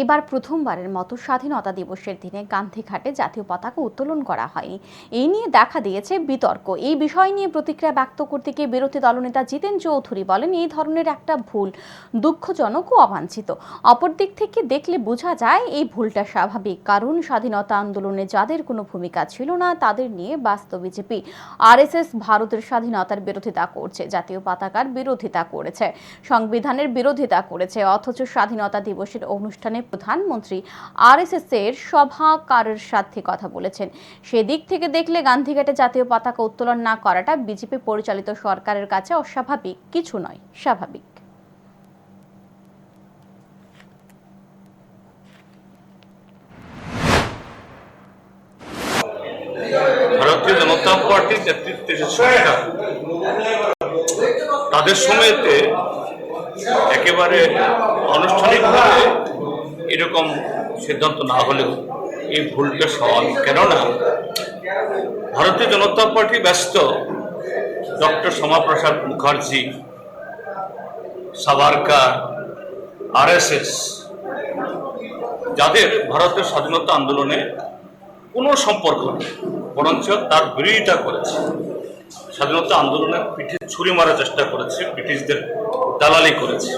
এবার প্রথমবারের মতো স্বাধীনতা দিবসের দিনে গান্ধীঘাটে জাতীয় পতাকা উত্তোলন করা হয়নি এই নিয়ে দেখা দিয়েছে বিতর্ক। এই বিষয় নিয়ে প্রতিক্রিয়া ব্যক্ত করতে গিয়ে বিরোধী দলনেতা জিতেন চৌধুরী বলেন, এই ধরনের একটা ভুল দুঃখজনক ও অবাঞ্ছিত। অপর দিক থেকে দেখলে বোঝা যায় এই ভুলটা স্বাভাবিক। কারণ স্বাধীনতা আন্দোলনে যাদের কোনো ভূমিকা ছিল না, তাদের নিয়ে বাস্তব বিজেপি, আরএসএস ভারতের স্বাধীনতার বিরোধিতা করছে, জাতীয় পতাকার বিরোধিতা করেছে, সংবিধানের বিরোধিতা করেছে। অথচ স্বাধীনতা দিবসের অনুষ্ঠানে প্রধানমন্ত্রী আরএসএস এর সভাকারের সাথে কথা বলেছেন। সেদিক থেকে দেখলে গান্ধীঘাটে জাতীয় পতাকা উত্তোলন না করাটা বিজেপি পরিচালিত সরকারের কাছে অস্বাভাবিক। কিছু নয়, স্বাভাবিক। ভারতীয় জনতা পার্টির নেতৃত্বে যে সরকার, তাদের সময়তে একেবারে আনুষ্ঠানিকভাবে এরকম সিদ্ধান্ত না হলেও এই ভুলটা স্বাভাবিক কেননা, ভারতীয় জনতা পার্টি ব্যস্ত। ডক্টর শ্যামাপ্রসাদ মুখার্জি, সাভারকার, আরএসএস, যাদের ভারতের স্বাধীনতা আন্দোলনে কোনো সম্পর্ক নেই, বরঞ্চ তার বিরোধিতা করেছে। স্বাধীনতা আন্দোলনের পিঠে ছুরি মারার চেষ্টা করেছে, ব্রিটিশদের দালালি করেছে।